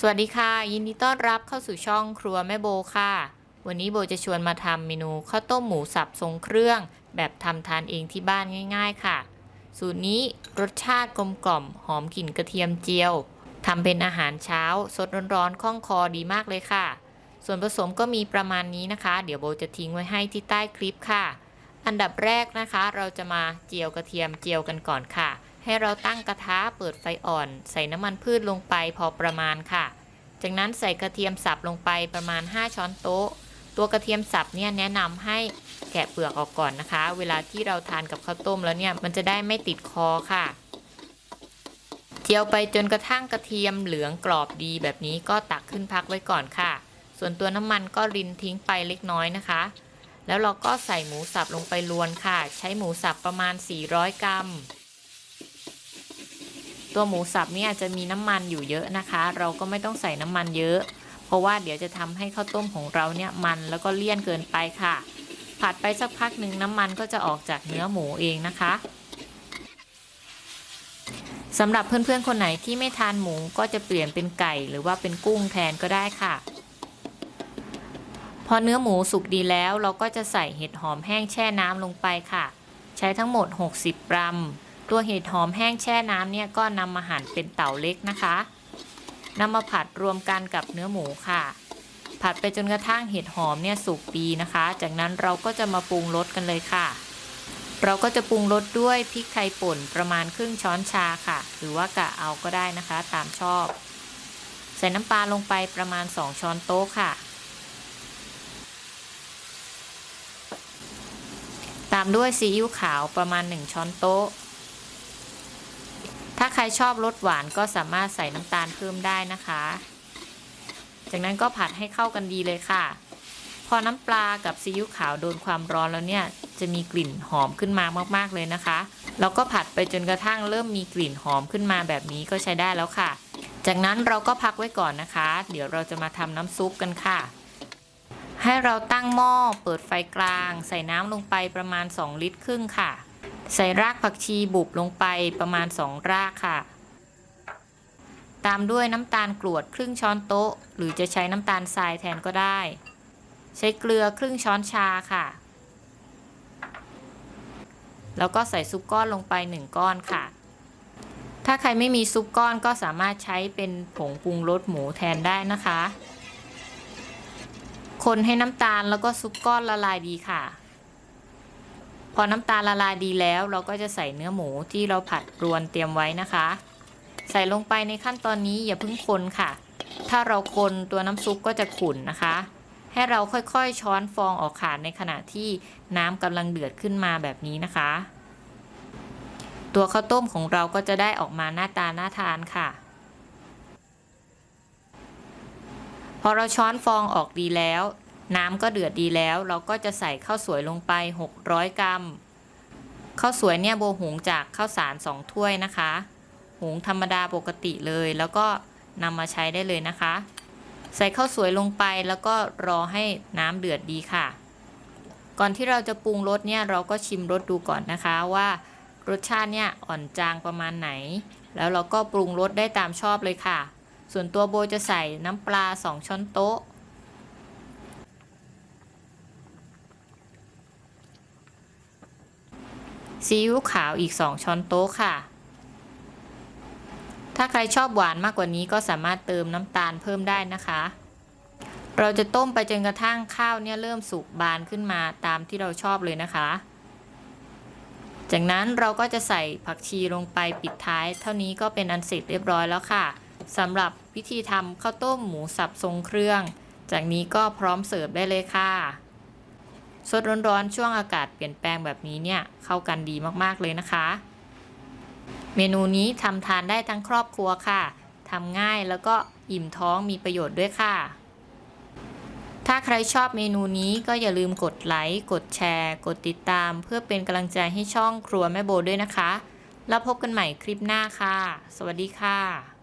สวัสดีค่ะ ยินดีต้อนรับเข้าสู่ช่องครัวแม่โบค่ะ วันนี้โบจะชวนมาทำเมนูข้าวต้มหมูสับทรงเครื่อง แบบทำทานเองที่บ้านง่าย ๆ ค่ะ สูตรนี้รสชาติกลมกล่อมหอมกลิ่นกระเทียมเจียวทำเป็นอาหารเช้า สดร้อนๆคล่องคอดีมากเลยค่ะ ส่วนผสมก็มีประมาณนี้นะคะ เดี๋ยวโบจะทิ้งไว้ให้ที่ใต้คลิปค่ะ อันดับแรกนะคะ เราจะมาเจียวกระเทียมเจียวกันก่อนค่ะ ให้เราตั้งกระทะเปิดไฟอ่อน ใส่น้ำมันพืชลงไปพอประมาณค่ะ จากนั้นใส่กระเทียมสับลงไปประมาณ 5 ช้อนโต๊ะ ตัวกระเทียมสับเนี่ยแนะนำให้แกะเปลือกออกก่อนนะคะ เวลาที่เราทานกับข้าวต้มแล้วเนี่ยมันจะได้ไม่ติดคอค่ะเจียวไปจนกระทั่งกระเทียมเหลืองกรอบดีแบบนี้ก็ตักขึ้นพักไว้ก่อนค่ะ ส่วนตัวน้ำมันก็รินทิ้งไปเล็กน้อยนะคะ แล้วเราก็ใส่หมูสับลงไปลวนค่ะ ใช้หมูสับประมาณ 400 กรัม ตัวหมูสับเนี่ยจะมีน้ำมันอยู่เยอะนะคะ เราก็ไม่ต้องใส่น้ำมันเยอะ เพราะว่าเดี๋ยวจะทำให้ข้าวต้มของเราเนี่ยมันแล้วก็เลี่ยนเกินไปค่ะ ผัดไปสักพักหนึ่งน้ำมันก็จะออกจากเนื้อหมูเองนะคะสำหรับเพื่อนๆคนไหนที่ไม่ทานหมูก็จะเปลี่ยนเป็นไก่หรือว่าเป็นกุ้งแทนก็ได้ค่ะ พอเนื้อหมูสุกดีแล้วเราก็จะใส่เห็ดหอมแห้งแช่น้ำลงไปค่ะ ใช้ทั้งหมด 60 กรัม ตัวเห็ดหอมแห้งแช่น้ำเนี่ยก็นำมาหั่นเป็นเต่าเล็กนะคะนำมาผัดรวมกันกับเนื้อหมูค่ะ ผัดไปจนกระทั่งเห็ดหอมเนี่ยสุกดีนะคะ จากนั้นเราก็จะมาปรุงรสกันเลยค่ะ เราก็จะปรุงรสด้วยพริกไทยป่นประมาณครึ่งช้อนชาค่ะ หรือว่ากะเอาก็ได้นะคะ ตามชอบ ใส่น้ำปลาลงไปประมาณ 2 ช้อนโต๊ะค่ะ ตามด้วยซีอิ๊วขาวประมาณ 1 ช้อนโต๊ะ ถ้าใครชอบรสหวานก็สามารถใส่น้ำตาลเพิ่มได้นะคะ จากนั้นก็ผัดให้เข้ากันดีเลยค่ะ พอน้ำปลากับซีอิ๊วขาวโดนความร้อนแล้วเนี่ยจะมีกลิ่นหอมขึ้นมามากๆเลยนะคะเราก็ผัดไปจนกระทั่งเริ่มมีกลิ่นหอมขึ้นมาแบบนี้ก็ใช้ได้แล้วค่ะ จากนั้นเราก็พักไว้ก่อนนะคะ เดี๋ยวเราจะมาทำน้ำซุปกันค่ะ ให้เราตั้งหม้อเปิดไฟกลาง ใส่น้ำลงไปประมาณ 2 ลิตรครึ่งค่ะ ใส่รากผักชีบุบลงไปประมาณ 2 รากค่ะ ตามด้วยน้ำตาลกรวดครึ่งช้อนโต๊ะ หรือจะใช้น้ำตาลทรายแทนก็ได้ ใช้เกลือครึ่งช้อนชาค่ะ แล้วก็ใส่ซุปก้อนลงไป 1 ก้อนค่ะ ถ้าใครไม่มีซุปก้อนก็สามารถใช้เป็นผงปรุงรสหมูแทนได้นะคะ คนให้น้ำตาลแล้วก็ซุปก้อนละลายดีค่ะ พอน้ำตาลละลายดีแล้ว เราก็จะใส่เนื้อหมูที่เราผัดรวนเตรียมไว้นะคะ ใส่ลงไปในขั้นตอนนี้อย่าเพิ่งคนค่ะ ถ้าเราคนตัวน้ำซุปก็จะขุ่นนะคะ ให้เราค่อยๆช้อนฟองออกค่ะในขณะที่น้ำกำลังเดือดขึ้นมาแบบนี้นะคะ ตัวข้าวต้มของเราก็จะได้ออกมาหน้าตาน่าทานค่ะพอเราช้อนฟองออกดีแล้ว น้ำก็เดือดดีแล้ว เราก็จะใส่ข้าวสวยลงไป 600 กรัมข้าวสวยเนี่ยโบหุงจากข้าวสาร 2 ถ้วยนะคะ หุงธรรมดาปกติเลย แล้วก็นำมาใช้ได้เลยนะคะ ใส่ข้าวสวยลงไปแล้วก็รอให้น้ำเดือดดีค่ะ ก่อนที่เราจะปรุงรสเนี่ยเราก็ชิมรสดูก่อนนะคะว่ารสชาติเนี่ยอ่อนจางประมาณไหน แล้วเราก็ปรุงรสได้ตามชอบเลยค่ะ ส่วนตัวโบจะใส่น้ำปลา 2 ช้อนโต๊ะ ซีอิ๊วขาวอีก 2 ช้อนโต๊ะค่ะ ถ้าใครชอบหวานมากกว่านี้ก็สามารถเติมน้ำตาลเพิ่มได้นะคะ เราจะต้มไปจนกระทั่งข้าวเนี่ยเริ่มสุกบานขึ้นมาตามที่เราชอบเลยนะคะ จากนั้นเราก็จะใส่ผักชีลงไปปิดท้าย เท่านี้ก็เป็นอันเสร็จเรียบร้อยแล้วค่ะสำหรับวิธีทำข้าวต้มหมูสับทรงเครื่อง จากนี้ก็พร้อมเสิร์ฟได้เลยค่ะ สดร้อนๆช่วงอากาศเปลี่ยนแปลงแบบนี้เนี่ยเข้ากันดีมากๆเลยนะคะ เมนูนี้ทำทานได้ทั้งครอบครัวค่ะทำง่ายแล้วก็อิ่มท้องมีประโยชน์ด้วยค่ะ ถ้าใครชอบเมนูนี้ก็อย่าลืมกดไลค์กดแชร์ กดติดตาม เพื่อเป็นกำลังใจให้ช่องครัวแม่โบด้วยนะคะ แล้วพบกันใหม่คลิปหน้าค่ะ สวัสดีค่ะ